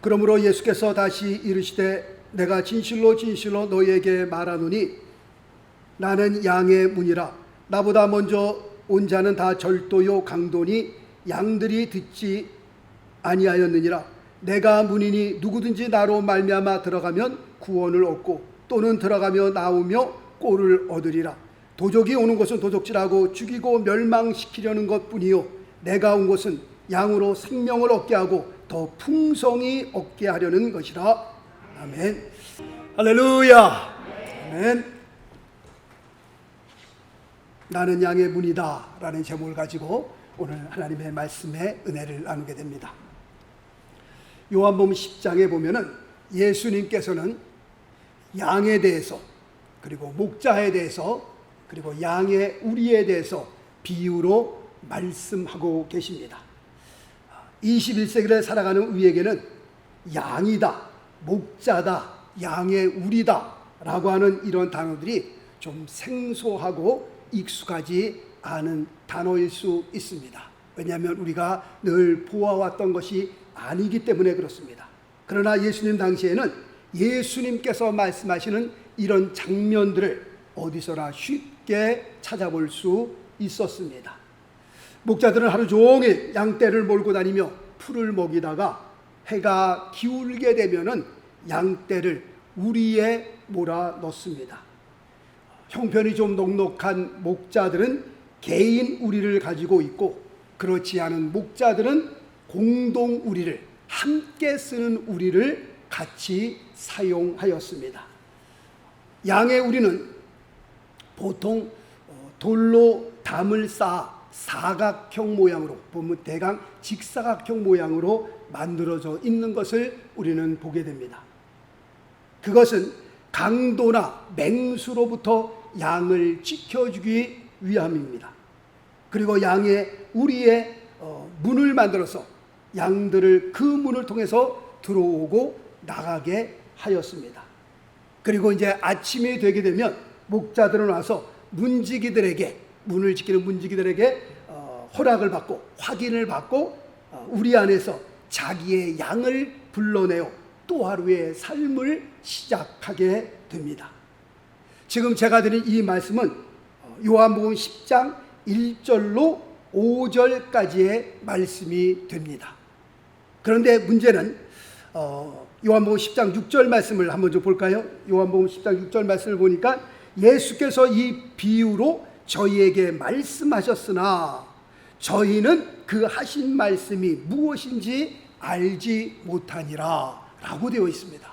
그러므로 예수께서 다시 이르시되 내가 진실로 진실로 너희에게 말하노니 나는 양의 문이라. 나보다 먼저 온 자는 다 절도요 강도니 양들이 듣지 아니하였느니라. 내가 문이니 누구든지 나로 말미암아 들어가면 구원을 얻고 또는 들어가며 나오며 꼴을 얻으리라. 도적이 오는 것은 도적질하고 죽이고 멸망시키려는 것뿐이요. 내가 온 것은 양으로 생명을 얻게 하고 더 풍성히 얻게 하려는 것이라 아멘 할렐루야 아멘 나는 양의 문이다 라는 제목을 가지고 오늘 하나님의 말씀에 은혜를 나누게 됩니다. 요한복음 10장에 보면은 예수님께서는 양에 대해서 그리고 목자에 대해서 그리고 양의 우리에 대해서 비유로 말씀하고 계십니다. 21세기를 살아가는 우리에게는 양이다, 목자다, 양의 우리다 라고 하는 이런 단어들이 좀 생소하고 익숙하지 않은 단어일 수 있습니다. 왜냐하면 우리가 늘 보아왔던 것이 아니기 때문에 그렇습니다. 그러나 예수님 당시에는 예수님께서 말씀하시는 이런 장면들을 어디서나 쉽게 찾아볼 수 있었습니다. 목자들은 하루 종일 양떼를 몰고 다니며 풀을 먹이다가 해가 기울게 되면은 양떼를 우리에 몰아 넣습니다. 형편이 좀 넉넉한 목자들은 개인 우리를 가지고 있고 그렇지 않은 목자들은 공동 우리를 함께 쓰는 우리를 같이 사용하였습니다. 양의 우리는 보통 어, 돌로 담을 쌓아 사각형 모양으로 보면 대강 직사각형 모양으로 만들어져 있는 것을 우리는 보게 됩니다. 그것은 강도나 맹수로부터 양을 지켜주기 위함입니다. 그리고 양의 우리의 어, 문을 만들어서 양들을 그 문을 통해서 들어오고 나가게 하였습니다. 그리고 이제 아침이 되게 되면 목자들은 와서 문지기들에게 문을 지키는 문지기들에게 어, 허락을 받고 확인을 받고 어, 우리 안에서 자기의 양을 불러내어 또 하루의 삶을 시작하게 됩니다. 지금 제가 드린 이 말씀은 어, 요한복음 10장 1절로 5절까지의 말씀이 됩니다. 그런데 문제는 어, 요한복음 10장 6절 말씀을 한번 좀 볼까요? 요한복음 10장 6절 말씀을 보니까 예수께서 이 비유로 저희에게 말씀하셨으나 저희는 그 하신 말씀이 무엇인지 알지 못하니라 라고 되어 있습니다.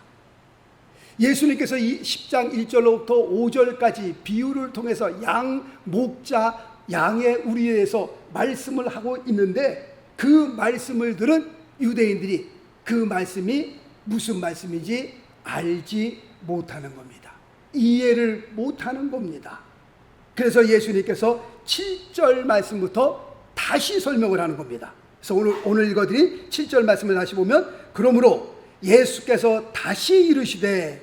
예수님께서 이 10장 1절로부터 5절까지 비유를 통해서 양, 목자, 양의 우리에서 말씀을 하고 있는데 그 말씀을 들은 유대인들이 그 말씀이 무슨 말씀인지 알지 못하는 겁니다. 이해를 못하는 겁니다. 그래서 예수님께서 7절 말씀부터 다시 설명을 하는 겁니다. 그래서 오늘, 오늘 읽어드린 7절 말씀을 다시 보면, 그러므로 예수께서 다시 이르시되,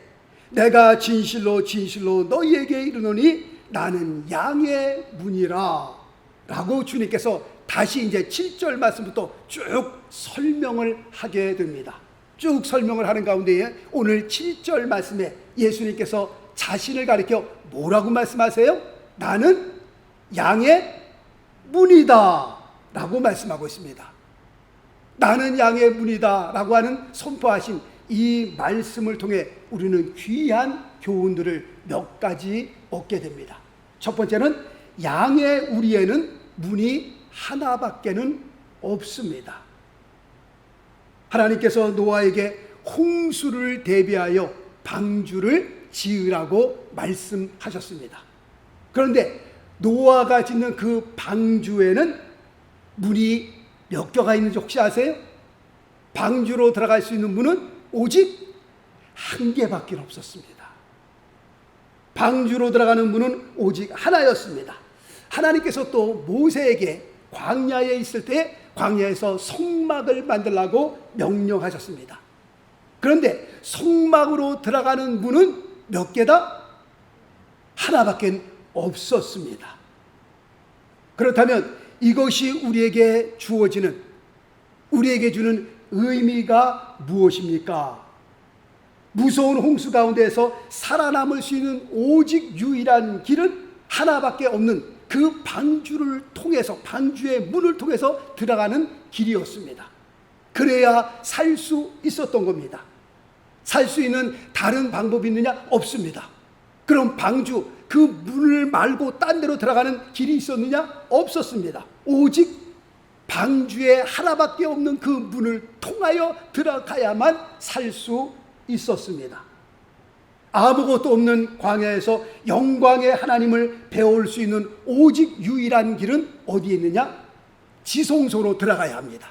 내가 진실로 진실로 너희에게 이르노니 나는 양의 문이라. 라고 주님께서 다시 이제 7절 말씀부터 쭉 설명을 하게 됩니다. 쭉 설명을 하는 가운데에 오늘 7절 말씀에 예수님께서 자신을 가리켜 뭐라고 말씀하세요? 나는 양의 문이다. 라고 말씀하고 있습니다. 나는 양의 문이다. 라고 하는 선포하신 이 말씀을 통해 우리는 귀한 교훈들을 몇 가지 얻게 됩니다. 첫 번째는 양의 우리에는 문이 하나밖에는 없습니다. 하나님께서 노아에게 홍수를 대비하여 방주를 지으라고 말씀하셨습니다. 그런데 노아가 짓는 그 방주에는 문이 몇 개가 있는지 혹시 아세요? 방주로 들어갈 수 있는 문은 오직 한 개밖에 없었습니다. 방주로 들어가는 문은 오직 하나였습니다. 하나님께서 또 모세에게 광야에 있을 때 광야에서 성막을 만들라고 명령하셨습니다. 그런데 성막으로 들어가는 문은 몇 개다? 하나밖에 없었습니다. 그렇다면 이것이 우리에게 주어지는 우리에게 주는 의미가 무엇입니까? 무서운 홍수 가운데서 살아남을 수 있는 오직 유일한 길은 하나밖에 없는 그 방주를 통해서 방주의 문을 통해서 들어가는 길이었습니다. 그래야 살 수 있었던 겁니다. 살 수 있는 다른 방법이 있느냐? 없습니다. 그럼 방주 그 문을 말고 딴 데로 들어가는 길이 있었느냐? 없었습니다. 오직 방주에 하나밖에 없는 그 문을 통하여 들어가야만 살 수 있었습니다. 아무것도 없는 광야에서 영광의 하나님을 배울 수 있는 오직 유일한 길은 어디에 있느냐? 지성소로 들어가야 합니다.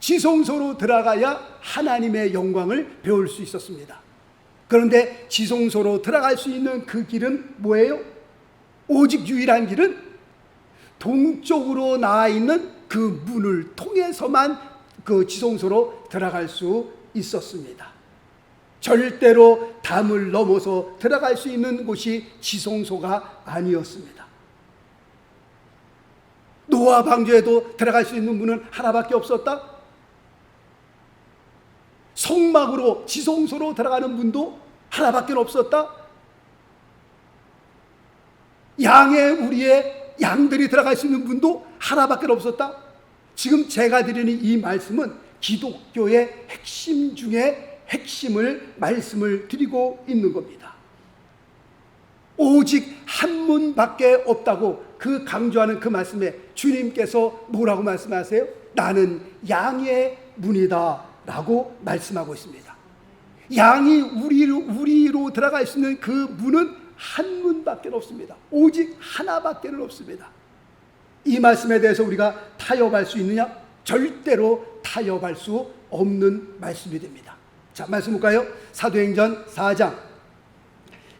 지성소로 들어가야 하나님의 영광을 배울 수 있었습니다. 그런데 지성소로 들어갈 수 있는 그 길은 뭐예요? 오직 유일한 길은 동쪽으로 나와 있는 그 문을 통해서만 그 지성소로 들어갈 수 있었습니다. 절대로 담을 넘어서 들어갈 수 있는 곳이 지성소가 아니었습니다. 노아 방주에도 들어갈 수 있는 문은 하나밖에 없었다? 성막으로 지성소로 들어가는 문도 하나밖에 없었다? 양의 우리의 양들이 들어갈 수 있는 문도 하나밖에 없었다? 지금 제가 드리는 이 말씀은 기독교의 핵심 중에 핵심을 말씀을 드리고 있는 겁니다. 오직 한 문밖에 없다고 그 강조하는 그 말씀에 주님께서 뭐라고 말씀하세요? 나는 양의 문이다 라고 말씀하고 있습니다. 양이 우리로, 우리로 들어갈 수 있는 그 문은 한 문밖에 없습니다. 오직 하나밖에 없습니다. 이 말씀에 대해서 우리가 타협할 수 있느냐? 절대로 타협할 수 없는 말씀이 됩니다. 자, 말씀 볼까요? 사도행전 4장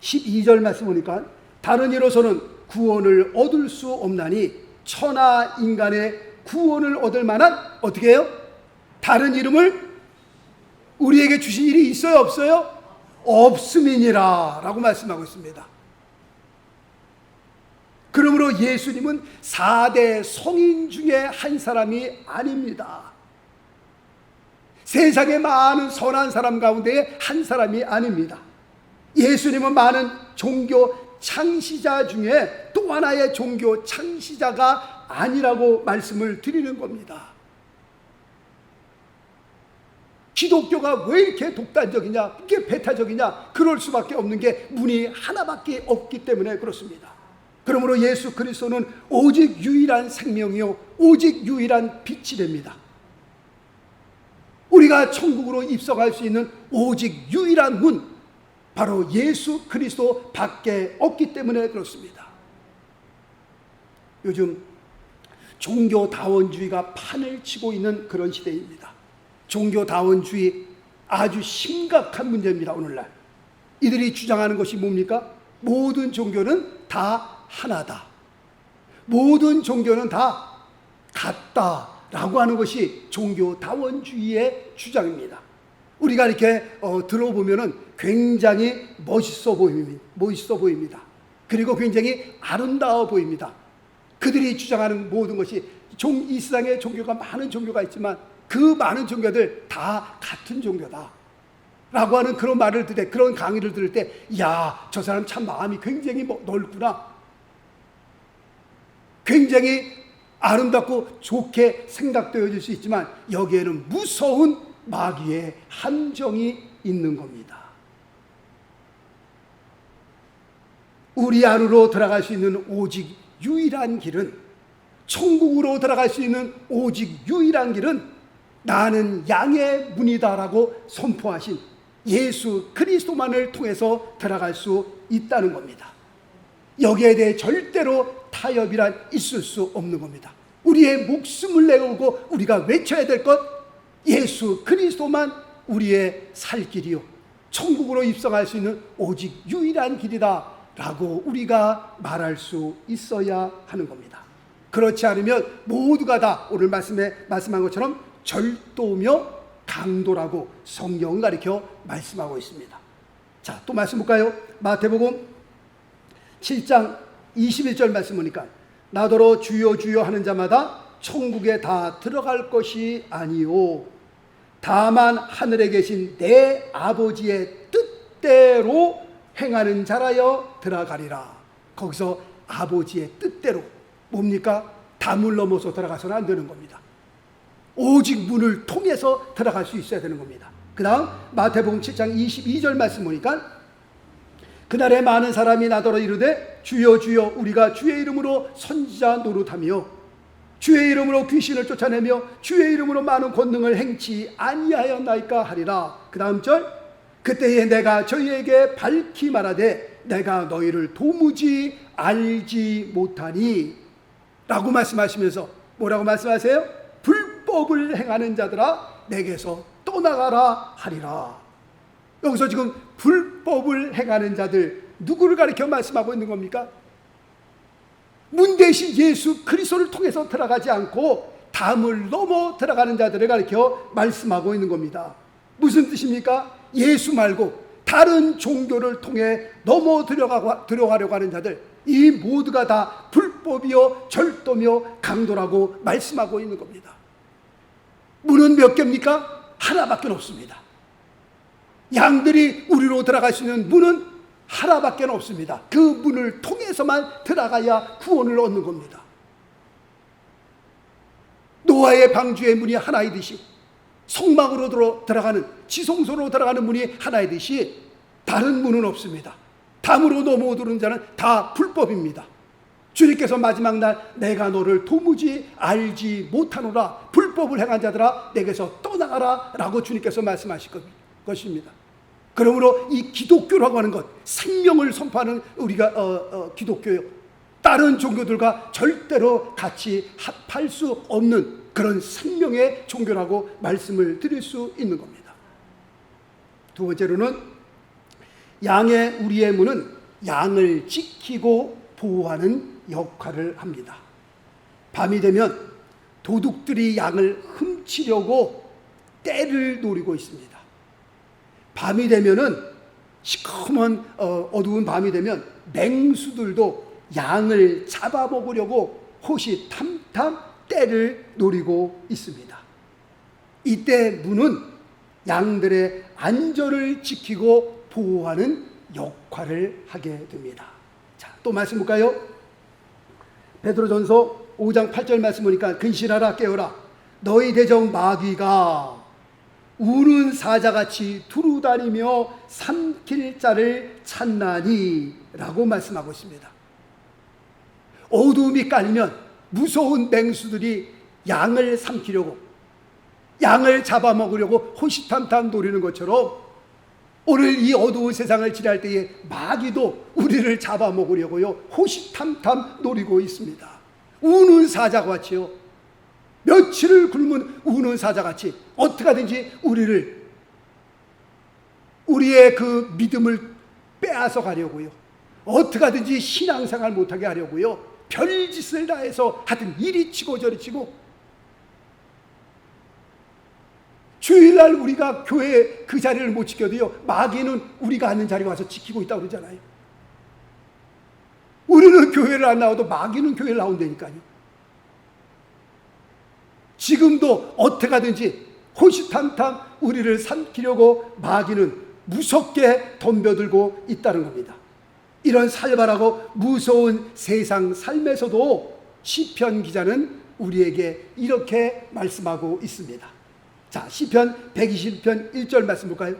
12절 말씀 보니까 다른 이로서는 구원을 얻을 수 없나니 천하 인간의 구원을 얻을 만한 어떻게 해요? 다른 이름을 우리에게 주신 일이 있어요, 없어요? 없음이니라 라고 말씀하고 있습니다. 그러므로 예수님은 4대 성인 중에 한 사람이 아닙니다. 세상에 많은 선한 사람 가운데 한 사람이 아닙니다. 예수님은 많은 종교 창시자 중에 또 하나의 종교 창시자가 아니라고 말씀을 드리는 겁니다. 기독교가 왜 이렇게 독단적이냐, 이게 배타적이냐, 그럴 수밖에 없는 게 문이 하나밖에 없기 때문에 그렇습니다. 그러므로 예수 그리스도는 오직 유일한 생명이요, 오직 유일한 빛이 됩니다. 우리가 천국으로 입성할 수 있는 오직 유일한 문, 바로 예수 그리스도 밖에 없기 때문에 그렇습니다. 요즘 종교다원주의가 판을 치고 있는 그런 시대입니다. 종교다원주의 아주 심각한 문제입니다, 오늘날. 이들이 주장하는 것이 뭡니까? 모든 종교는 다 하나다. 모든 종교는 다 같다 라고 하는 것이 종교다원주의의 주장입니다. 우리가 이렇게 어, 들어보면은 굉장히 멋있어 보입니다. 멋있어 보입니다. 그리고 굉장히 아름다워 보입니다. 그들이 주장하는 모든 것이 종, 이 세상에 종교가 많은 종교가 있지만 그 많은 종교들 다 같은 종교다. 라고 하는 그런 말을 들을 때, 그런 강의를 들을 때, 야, 저 사람 참 마음이 굉장히 뭐 넓구나. 굉장히 아름답고 좋게 생각되어질 수 있지만 여기에는 무서운 마귀의 함정이 있는 겁니다. 우리 안으로 들어갈 수 있는 오직 유일한 길은 천국으로 들어갈 수 있는 오직 유일한 길은 나는 양의 문이다라고 선포하신 예수 그리스도만을 통해서 들어갈 수 있다는 겁니다. 여기에 대해 절대로 타협이란 있을 수 없는 겁니다. 우리의 목숨을 내걸고 우리가 외쳐야 될 것 예수 그리스도만 우리의 살 길이요 천국으로 입성할 수 있는 오직 유일한 길이다 라고 우리가 말할 수 있어야 하는 겁니다. 그렇지 않으면 모두가 다 오늘 말씀에 말씀한 것처럼 절도며 강도라고 성경을 가리켜 말씀하고 있습니다. 자, 또 말씀 볼까요? 마태복음 7장 21절 말씀 보니까 나더러 주여 주여 하는 자마다 천국에 다 들어갈 것이 아니요 다만 하늘에 계신 내 아버지의 뜻대로 행하는 자라여 들어가리라. 거기서 아버지의 뜻대로 뭡니까? 담을 넘어서 들어가서는 안 되는 겁니다. 오직 문을 통해서 들어갈 수 있어야 되는 겁니다. 그 다음 마태복음 7장 22절 말씀 보니까 그날에 많은 사람이 나더러 이르되 주여 주여 우리가 주의 이름으로 선지자 노릇하며 주의 이름으로 귀신을 쫓아내며 주의 이름으로 많은 권능을 행치 아니하였나이까 하리라. 그 다음 절 그때에 내가 저희에게 밝히 말하되 내가 너희를 도무지 알지 못하니 라고 말씀하시면서 뭐라고 말씀하세요? 불법을 행하는 자들아 내게서 떠나가라 하리라. 여기서 지금 불법을 행하는 자들 누구를 가리켜 말씀하고 있는 겁니까? 문 대신 예수 그리스도를 통해서 들어가지 않고 담을 넘어 들어가는 자들을 가리켜 말씀하고 있는 겁니다. 무슨 뜻입니까? 예수 말고 다른 종교를 통해 넘어 들어가, 들어가려고 하는 자들 이 모두가 다 불법이요 절도며 강도라고 말씀하고 있는 겁니다. 문은 몇 개입니까? 하나밖에 없습니다. 양들이 우리로 들어갈 수 있는 문은 하나밖에 없습니다. 그 문을 통해서만 들어가야 구원을 얻는 겁니다. 노아의 방주의 문이 하나이듯이 성막으로 들어, 들어가는 지성소로 들어가는 문이 하나이듯이 다른 문은 없습니다. 담으로 넘어오는 자는 다 불법입니다. 주님께서 마지막 날 내가 너를 도무지 알지 못하노라 불법을 행한 자들아 내게서 떠나가라 라고 주님께서 말씀하실 것입니다. 그러므로 이 기독교라고 하는 것 생명을 선포하는 우리가 어, 어, 기독교요 다른 종교들과 절대로 같이 합할 수 없는 그런 생명의 종교라고 말씀을 드릴 수 있는 겁니다. 두 번째로는 양의 우리의 문은 양을 지키고 보호하는 역할을 합니다. 밤이 되면 도둑들이 양을 훔치려고 때를 노리고 있습니다. 밤이 되면은 시커먼 어, 어두운 밤이 되면 맹수들도 양을 잡아먹으려고 호시탐탐 때를 노리고 있습니다. 이때 문은 양들의 안전을 지키고 보호하는 역할을 하게 됩니다. 자, 또 말씀 볼까요? 베드로전서 5장 8절 말씀 보니까 근신하라 깨어라 너희 대적 마귀가 우는 사자같이 두루다니며 삼킬 자를 찾나니 라고 말씀하고 있습니다. 어두움이 깔리면 무서운 맹수들이 양을 삼키려고 양을 잡아먹으려고 호시탐탐 노리는 것처럼 오늘 이 어두운 세상을 지날 때에 마귀도 우리를 잡아먹으려고요 호시탐탐 노리고 있습니다. 우는 사자같이요. 며칠을 굶은 우는 사자같이 어떻게 하든지 우리를 우리의 그 믿음을 빼앗아 가려고요. 어떻게 하든지 신앙생활 못하게 하려고요. 별짓을 다 해서 하여튼 이리 치고 저리 치고 주일날 우리가 교회 그 자리를 못 지켜도요. 마귀는 우리가 하는 자리에 와서 지키고 있다고 그러잖아요. 우리는 교회를 안 나와도 마귀는 교회를 나온다니까요. 지금도 어떻게 하든지 호시탐탐 우리를 삼키려고 마귀는 무섭게 덤벼들고 있다는 겁니다. 이런 살벌하고 무서운 세상 삶에서도 시편 기자는 우리에게 이렇게 말씀하고 있습니다. 자, 시편 121편 1절 말씀 볼까요?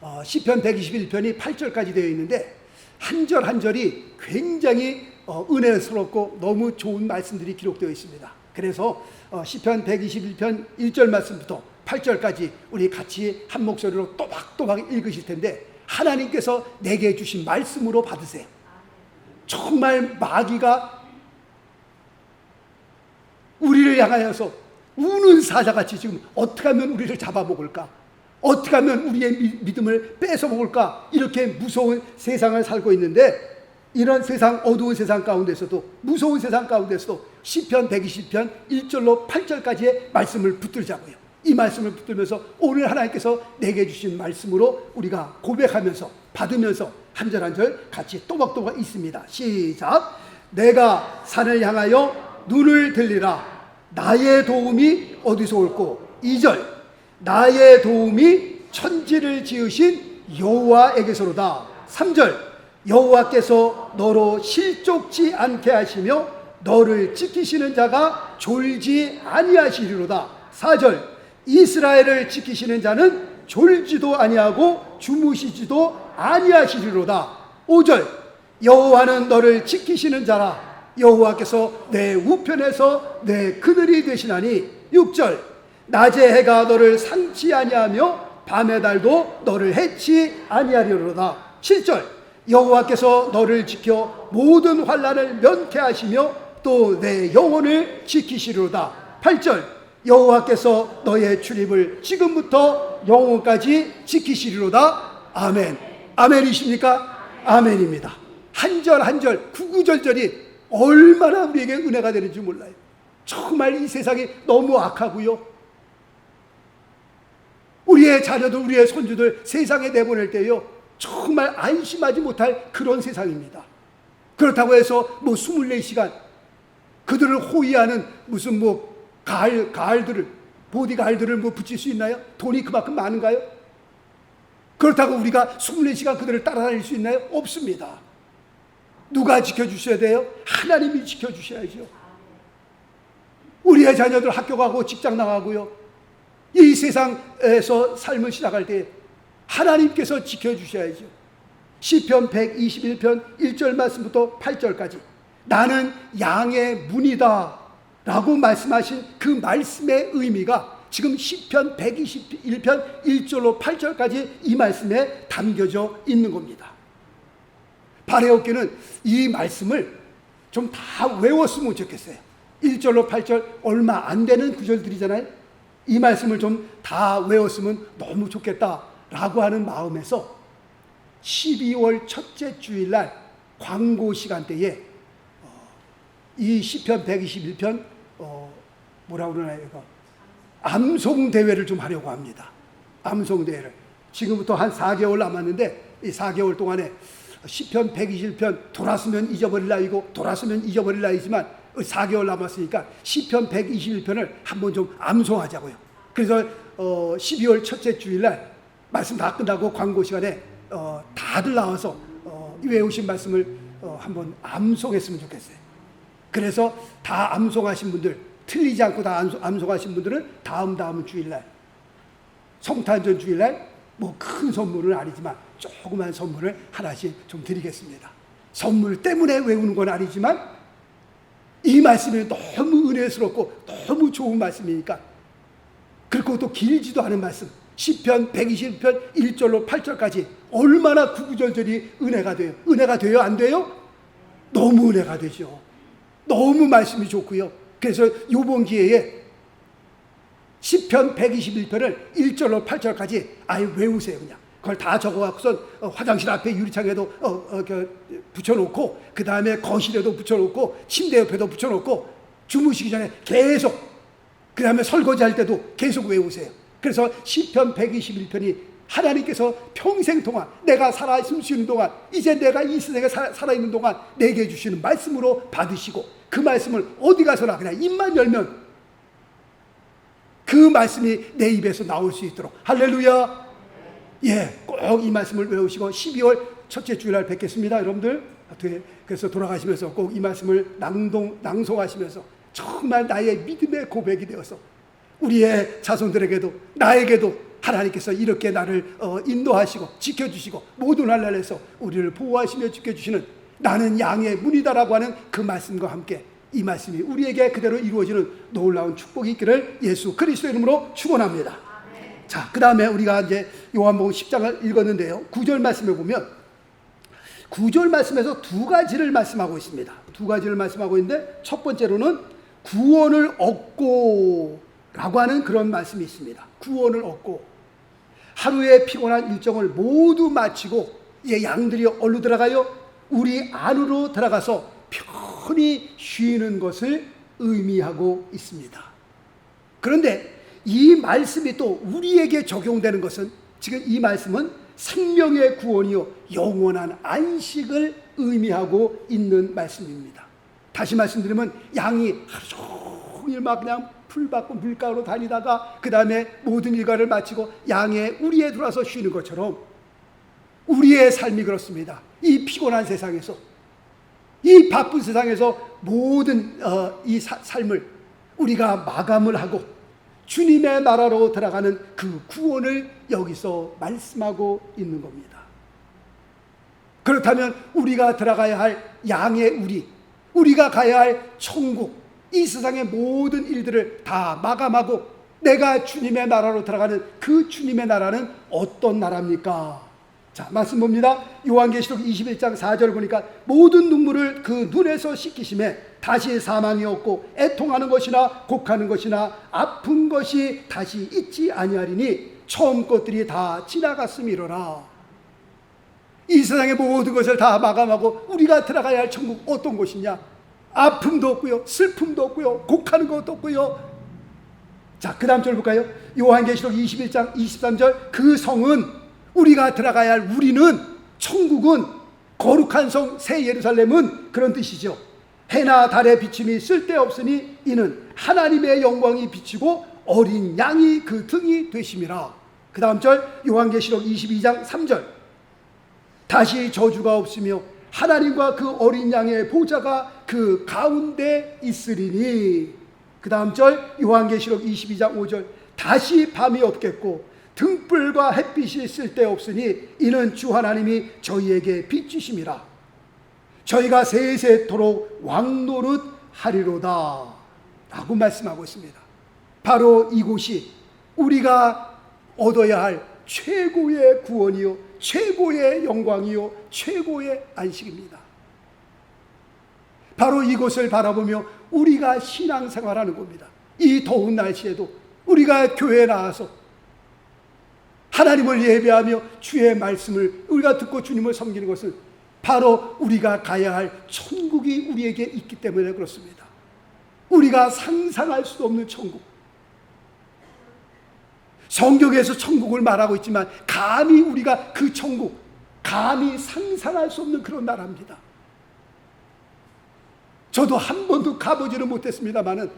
어, 시편 121편이 8절까지 되어 있는데 한 절 한 절이 굉장히 어, 은혜스럽고 너무 좋은 말씀들이 기록되어 있습니다. 그래서 어, 시편 121편 1절 말씀부터 8절까지 우리 같이 한 목소리로 또박또박 읽으실 텐데 하나님께서 내게 주신 말씀으로 받으세요. 정말 마귀가 우리를 향하여서 우는 사자같이 지금 어떻게 하면 우리를 잡아먹을까? 어떻게 하면 우리의 믿음을 뺏어 먹을까? 이렇게 무서운 세상을 살고 있는데 이런 세상 어두운 세상 가운데서도 무서운 세상 가운데서도 시편 120편 1절로 8절까지의 말씀을 붙들자고요. 이 말씀을 붙들면서 오늘 하나님께서 내게 주신 말씀으로 우리가 고백하면서 받으면서 한 절 한 절 같이 또박또박 있습니다. 시작. 내가 산을 향하여 눈을 들리라. 나의 도움이 어디서 올고 2절 나의 도움이 천지를 지으신 여호와에게서로다. 3절 여호와께서 너로 실족지 않게 하시며 너를 지키시는 자가 졸지 아니하시리로다. 4절 이스라엘을 지키시는 자는 졸지도 아니하고 주무시지도 아니하시리로다. 5절 여호와는 너를 지키시는 자라 여호와께서 내 우편에서 내 그늘이 되시나니 6절 낮의 해가 너를 상치 아니하며 밤의 달도 너를 해치 아니하리로다. 7절 여호와께서 너를 지켜 모든 환란을 면케하시며 또 내 영혼을 지키시리로다. 8절 여호와께서 너의 출입을 지금부터 영혼까지 지키시리로다. 아멘. 아멘이십니까? 아멘입니다. 한 절 한 절 구구절절이 얼마나 우리에게 은혜가 되는지 몰라요. 정말 이 세상이 너무 악하고요 우리의 자녀들, 우리의 손주들 세상에 내보낼 때요, 정말 안심하지 못할 그런 세상입니다. 그렇다고 해서 뭐 24시간 그들을 호위하는 무슨 뭐 가을, 가을들을, 보디가을들을 뭐 붙일 수 있나요? 돈이 그만큼 많은가요? 그렇다고 우리가 24시간 그들을 따라다닐 수 있나요? 없습니다. 누가 지켜주셔야 돼요? 하나님이 지켜주셔야죠. 우리의 자녀들 학교 가고 직장 나가고요. 이 세상에서 삶을 시작할 때 하나님께서 지켜주셔야죠. 시편 121편 1절 말씀부터 8절까지 나는 양의 문이다 라고 말씀하신 그 말씀의 의미가 지금 시편 121편 1절로 8절까지 이 말씀에 담겨져 있는 겁니다. 바레오께는 이 말씀을 좀 다 외웠으면 좋겠어요. 1절로 8절 얼마 안 되는 구절들이잖아요. 이 말씀을 좀 다 외웠으면 너무 좋겠다라고 하는 마음에서 12월 첫째 주일날 광고 시간대에 어, 이 시편 121편 어, 뭐라 그러나요? 이거 암송 대회를 좀 하려고 합니다. 암송 대회를 지금부터 한 4개월 남았는데 이 4개월 동안에 시편 121편 돌았으면 잊어버릴 나이고 돌았으면 잊어버릴 나이지만 4개월 남았으니까 시편 121편을 한번 좀 암송하자고요. 그래서 어, 12월 첫째 주일날 말씀 다 끝나고 광고 시간에 어, 다들 나와서 어, 외우신 말씀을 어, 한번 암송했으면 좋겠어요. 그래서 다 암송하신 분들 틀리지 않고 다 암송, 암송하신 분들은 다음 다음 주일날 성탄절 주일날 뭐 큰 선물은 아니지만 조그만 선물을 하나씩 좀 드리겠습니다. 선물 때문에 외우는 건 아니지만 이 말씀이 너무 은혜스럽고 너무 좋은 말씀이니까 그리고 또 길지도 않은 말씀 시편 120편 1절로 8절까지 얼마나 구구절절이 은혜가 돼요. 은혜가 돼요? 안 돼요? 너무 은혜가 되죠. 너무 말씀이 좋고요. 그래서 요번 기회에 시편 121편을 1절로 8절까지 아예 외우세요 그냥. 그걸 다 적어갖고선 어, 화장실 앞에 유리창에도 어, 어, 그, 붙여놓고 그 다음에 거실에도 붙여놓고 침대 옆에도 붙여놓고 주무시기 전에 계속 그 다음에 설거지할 때도 계속 외우세요. 그래서 시편 121편이 하나님께서 평생 동안 내가 살아 숨쉬는 동안 이제 내가 이 세상에 살아 있는 동안 내게 주시는 말씀으로 받으시고 그 말씀을 어디 가서나 그냥 입만 열면 그 말씀이 내 입에서 나올 수 있도록 할렐루야. 예, 꼭 이 말씀을 외우시고 12월 첫째 주일날 뵙겠습니다, 여러분들. 그래서 돌아가시면서 꼭 이 말씀을 낭동 낭송하시면서 정말 나의 믿음의 고백이 되어서 우리의 자손들에게도 나에게도 하나님께서 이렇게 나를 어, 인도하시고 지켜주시고 모든 날날에서 우리를 보호하시며 지켜주시는 나는 양의 문이다라고 하는 그 말씀과 함께 이 말씀이 우리에게 그대로 이루어지는 놀라운 축복이 있기를 예수 그리스도 이름으로 축원합니다. 자, 그 다음에 우리가 이제 요한복음 10장을 읽었는데요. 9절 말씀에 보면 9절 말씀에서 두 가지를 말씀하고 있습니다. 두 가지를 말씀하고 있는데 첫 번째로는 구원을 얻고 라고 하는 그런 말씀이 있습니다. 구원을 얻고 하루의 피곤한 일정을 모두 마치고 예, 양들이 얼루 들어가요. 우리 안으로 들어가서 편히 쉬는 것을 의미하고 있습니다. 그런데 이 말씀이 또 우리에게 적용되는 것은 지금 이 말씀은 생명의 구원이요 영원한 안식을 의미하고 있는 말씀입니다. 다시 말씀드리면 양이 하루 온종일 막 그냥 풀 받고 물가로 다니다가 그 다음에 모든 일과를 마치고 양의 우리에 들어와서 쉬는 것처럼 우리의 삶이 그렇습니다. 이 피곤한 세상에서 이 바쁜 세상에서 모든 어, 이 사- 삶을 우리가 마감을 하고 주님의 나라로 들어가는 그 구원을 여기서 말씀하고 있는 겁니다. 그렇다면 우리가 들어가야 할 양의 우리, 우리가 가야 할 천국, 이 세상의 모든 일들을 다 마감하고 내가 주님의 나라로 들어가는 그 주님의 나라는 어떤 나라입니까? 자, 말씀 봅니다. 요한계시록 21장 4절 보니까 모든 눈물을 그 눈에서 씻기심에 다시 사망이 없고 애통하는 것이나 곡하는 것이나 아픈 것이 다시 있지 아니하리니 처음 것들이 다 지나갔음이로라. 이 세상의 모든 것을 다 마감하고 우리가 들어가야 할 천국 어떤 곳이냐? 아픔도 없고요, 슬픔도 없고요, 곡하는 것도 없고요. 자, 그 다음 절 볼까요? 요한계시록 21장 23절 그 성은 우리가 들어가야 할 우리는 천국은 거룩한 성 새 예루살렘은 그런 뜻이죠. 해나 달의 비침이 쓸데없으니 이는 하나님의 영광이 비치고 어린 양이 그 등이 되심이라. 그 다음 절 요한계시록 22장 3절. 다시 저주가 없으며 하나님과 그 어린 양의 보좌가 그 가운데 있으리니. 그 다음 절 요한계시록 22장 5절. 다시 밤이 없겠고 등불과 햇빛이 쓸데없으니 이는 주 하나님이 저희에게 빛주심이라 저희가 세세토록 왕노릇 하리로다 라고 말씀하고 있습니다 바로 이곳이 우리가 얻어야 할 최고의 구원이요 최고의 영광이요 최고의 안식입니다. 바로 이곳을 바라보며 우리가 신앙생활하는 겁니다. 이 더운 날씨에도 우리가 교회에 나와서 하나님을 예배하며 주의 말씀을 우리가 듣고 주님을 섬기는 것은 바로 우리가 가야 할 천국이 우리에게 있기 때문에 그렇습니다. 우리가 상상할 수도 없는 천국. 성경에서 천국을 말하고 있지만 감히 우리가 그 천국 감히 상상할 수 없는 그런 나라입니다. 저도 한 번도 가보지는 못했습니다만은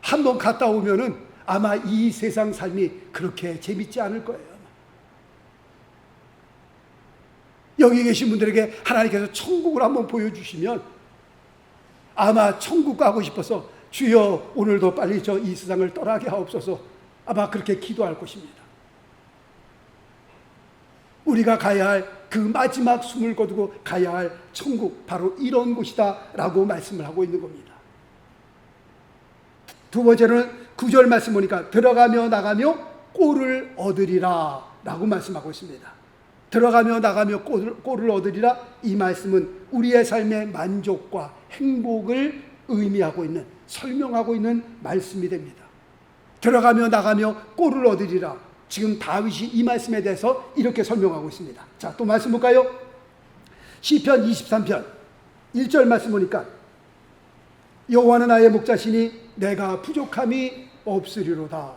한 번 갔다 오면은 아마 이 세상 삶이 그렇게 재밌지 않을 거예요. 여기 계신 분들에게 하나님께서 천국을 한번 보여주시면 아마 천국 가고 싶어서 주여 오늘도 빨리 저 이 세상을 떠나게 하옵소서 아마 그렇게 기도할 것입니다. 우리가 가야 할 그 마지막 숨을 거두고 가야 할 천국 바로 이런 곳이다 라고 말씀을 하고 있는 겁니다. 두 번째로는 구절 말씀 보니까 들어가며 나가며 꼴을 얻으리라 라고 말씀하고 있습니다. 들어가며 나가며 꼴을, 꼴을 얻으리라 이 말씀은 우리의 삶의 만족과 행복을 의미하고 있는 설명하고 있는 말씀이 됩니다. 들어가며 나가며 꼴을 얻으리라. 지금 다윗이 이 말씀에 대해서 이렇게 설명하고 있습니다. 자, 또 말씀 볼까요? 시편 23편 1절 말씀 보니까 여호와는 나의 목자시니 내가 부족함이 없으리로다.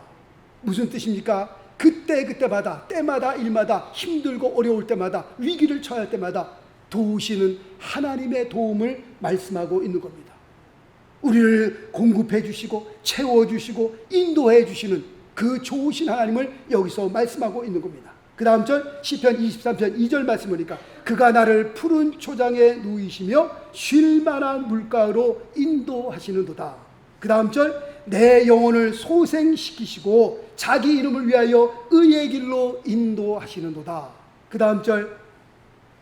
무슨 뜻입니까? 그때 그때마다 때마다 일마다 힘들고 어려울 때마다 위기를 처할 때마다 도우시는 하나님의 도움을 말씀하고 있는 겁니다. 우리를 공급해 주시고 채워 주시고 인도해 주시는 그 좋으신 하나님을 여기서 말씀하고 있는 겁니다. 그 다음 절 시편 23편 2절 말씀 보니까 그가 나를 푸른 초장에 누이시며 쉴 만한 물가로 인도하시는도다. 그 다음 절 내 영혼을 소생시키시고 자기 이름을 위하여 의의 길로 인도하시는도다. 그 다음 절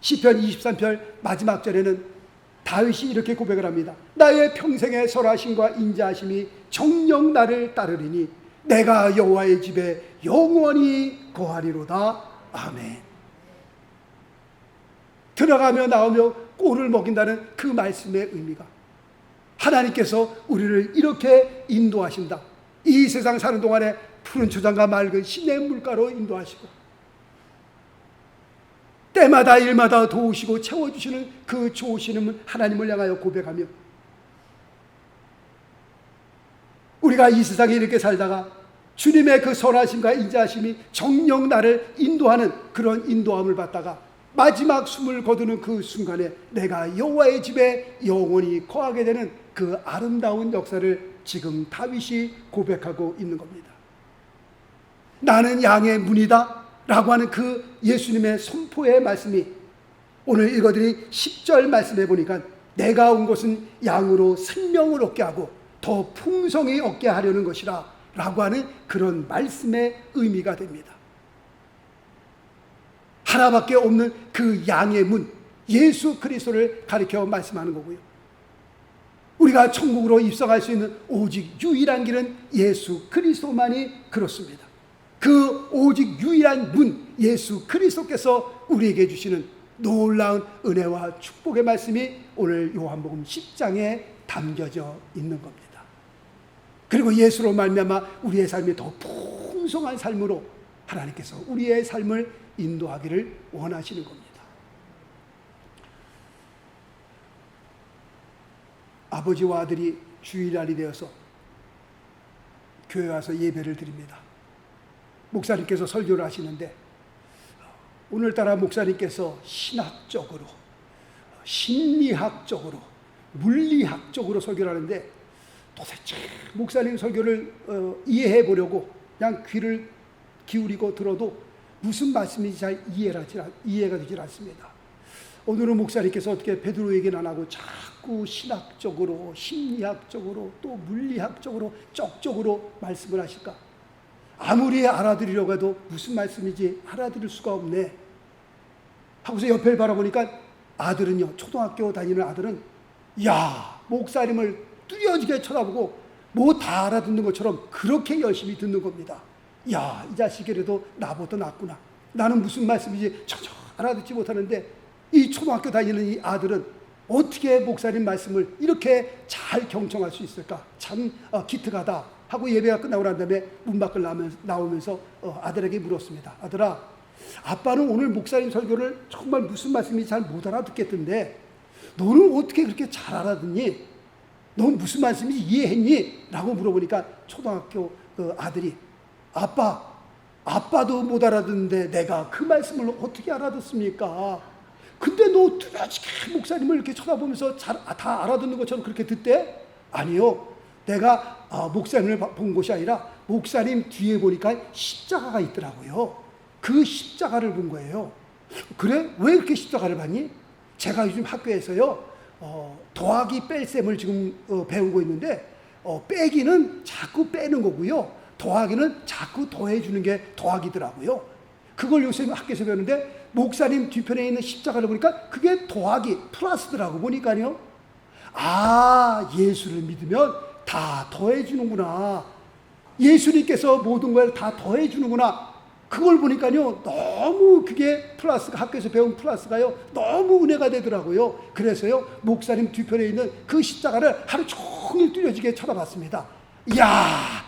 시편 23편 마지막 절에는 다윗이 이렇게 고백을 합니다. 나의 평생의 설하심과 인자하심이 정령 나를 따르리니 내가 여호와의 집에 영원히 거하리로다. 아멘. 들어가며 나오며 꼴을 먹인다는 그 말씀의 의미가 하나님께서 우리를 이렇게 인도하신다. 이 세상 사는 동안에 푸른 초장과 맑은 시냇 물가로 인도하시고 때마다 일마다 도우시고 채워주시는 그 좋으시는 하나님을 향하여 고백하며 우리가 이 세상에 이렇게 살다가 주님의 그 선하심과 인자하심이 정령 나를 인도하는 그런 인도함을 받다가 마지막 숨을 거두는 그 순간에 내가 여호와의 집에 영원히 거하게 되는 그 아름다운 역사를 지금 다윗이 고백하고 있는 겁니다. 나는 양의 문이다 라고 하는 그 예수님의 선포의 말씀이 오늘 읽어드린 10절 말씀해 보니까 내가 온 것은 양으로 생명을 얻게 하고 더 풍성히 얻게 하려는 것이라 라고 하는 그런 말씀의 의미가 됩니다. 하나밖에 없는 그 양의 문, 예수 그리스도를 가리켜 말씀하는 거고요. 우리가 천국으로 입성할 수 있는 오직 유일한 길은 예수 그리스도만이 그렇습니다. 그 오직 유일한 문 예수 그리스도께서 우리에게 주시는 놀라운 은혜와 축복의 말씀이 오늘 요한복음 10장에 담겨져 있는 겁니다. 그리고 예수로 말미암아 우리의 삶이 더 풍성한 삶으로 하나님께서 우리의 삶을 인도하기를 원하시는 겁니다. 아버지와 아들이 주일날이 되어서 교회 와서 예배를 드립니다. 목사님께서 설교를 하시는데 오늘따라 목사님께서 신학적으로 심리학적으로 물리학적으로 설교를 하는데 도대체 목사님 설교를 어, 이해해 보려고 그냥 귀를 기울이고 들어도 무슨 말씀인지 잘 이해가, 되질 않습니다. 오늘은 목사님께서 어떻게 베드로 얘기는 안 하고 자꾸 신학적으로 심리학적으로 또 물리학적으로 쪽적으로 말씀을 하실까? 아무리 알아들으려고 해도 무슨 말씀인지 알아들을 수가 없네. 하고서 옆을 바라보니까 아들은요, 초등학교 다니는 아들은 야, 목사님을 뚜려지게 쳐다보고 뭐 다 알아듣는 것처럼 그렇게 열심히 듣는 겁니다. 야, 이 자식이라도 나보다 낫구나. 나는 무슨 말씀인지 전혀 알아듣지 못하는데 이 초등학교 다니는 이 아들은 어떻게 목사님 말씀을 이렇게 잘 경청할 수 있을까? 참 어, 기특하다 하고 예배가 끝나고 난 다음에 문 밖을 나오면서 어, 아들에게 물었습니다. 아들아, 아빠는 오늘 목사님 설교를 정말 무슨 말씀인지 잘 못 알아듣겠던데 너는 어떻게 그렇게 잘 알아듣니? 넌 무슨 말씀인지 이해했니? 라고 물어보니까 초등학교 그 아들이 아빠, 아빠도 못 알아듣는데 내가 그 말씀을 어떻게 알아듣습니까? 근데 너 뚜렷이 목사님을 이렇게 쳐다보면서 잘, 다 알아듣는 것처럼 그렇게 듣대? 아니요. 내가 아, 목사님을 본 것이 아니라 목사님 뒤에 보니까 십자가가 있더라고요. 그 십자가를 본 거예요. 그래? 왜 이렇게 십자가를 봤니? 제가 요즘 학교에서요, 어, 더하기 뺄셈을 지금 어, 배우고 있는데, 어, 빼기는 자꾸 빼는 거고요. 더하기는 자꾸 더해주는 게 더하기더라고요. 그걸 요새 학교에서 배우는데, 목사님 뒤편에 있는 십자가를 보니까 그게 더하기, 플러스더라고 보니까요. 아, 예수를 믿으면 다 더해주는구나. 예수님께서 모든 걸 다 더해주는구나. 그걸 보니까요, 너무 그게 플러스가, 학교에서 배운 플러스가요, 너무 은혜가 되더라고요. 그래서요, 목사님 뒤편에 있는 그 십자가를 하루 종일 뚜려지게 쳐다봤습니다. 이야!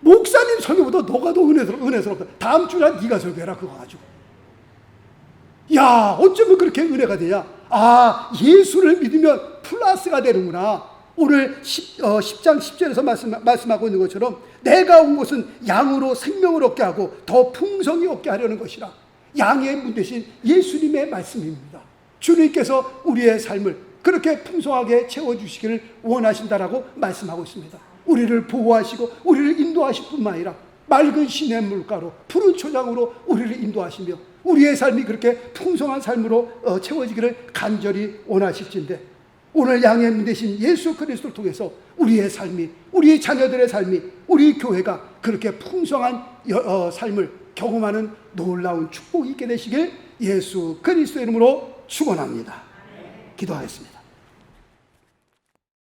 목사님 설교보다 너가 더 은혜스럽, 은혜스럽다. 다음 주에 네가 설교해라, 그거 가지고. 야, 어쩌면 그렇게 은혜가 되냐? 아, 예수를 믿으면 플러스가 되는구나. 오늘 10, 어, 10장 10절에서 말씀, 말씀하고 있는 것처럼 내가 온 것은 양으로 생명을 얻게 하고 더 풍성히 얻게 하려는 것이라. 양의 문 대신 예수님의 말씀입니다. 주님께서 우리의 삶을 그렇게 풍성하게 채워주시기를 원하신다라고 말씀하고 있습니다. 우리를 보호하시고 우리를 인도하실 뿐만 아니라 맑은 시냇 물가로 푸른 초장으로 우리를 인도하시며 우리의 삶이 그렇게 풍성한 삶으로 어, 채워지기를 간절히 원하실진데 오늘 양의 문 대신 예수 그리스도를 통해서 우리의 삶이 우리 자녀들의 삶이 우리 교회가 그렇게 풍성한 어, 삶을 경험하는 놀라운 축복이 있게 되시길 예수 그리스도 이름으로 축원합니다. 기도하겠습니다.